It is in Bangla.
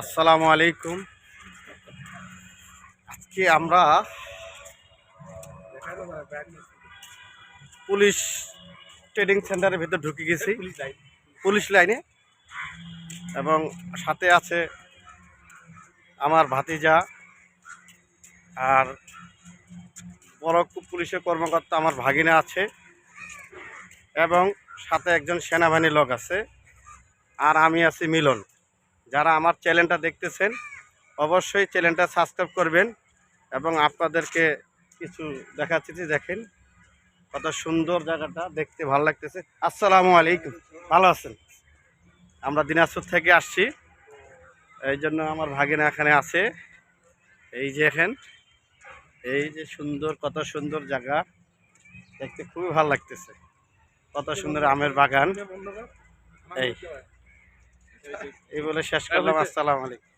আসসালামু আলাইকুম আজকে আমরা পুলিশ ট্রেডিং সেন্টারের ভিতর ঢুকে গেছি। পুলিশ লাইনে। এবং সাথে আছে আমার ভাতিজা আর বড় পুলিশের কর্মকর্তা আমার ভাগিনা আছে এবং সাথে একজন সেনাবাহিনী লোক আছে আর আমি আছি মিলন। যারা আমার চ্যানেলটা দেখতেছেন, অবশ্যই চ্যানেলটা সাবস্ক্রাইব করবেন এবং আপনাদেরকে কিছু দেখাচ্ছি দেখেন কত সুন্দর জায়গাটা দেখতে ভালো লাগতেছে। আসসালামু আলাইকুম। ভালো আছেন? আমরা দিনাজপুর থেকে আসছি। এই জন্য আমার ভাগিনা এখানে আছে। এই যে এখান, এই যে সুন্দর, কত সুন্দর জায়গা। দেখতে খুবই ভালো লাগতেছে। কত সুন্দর আমের বাগান। এই এই বলে শেষ করলাম। আসসালামু আলাইকুম।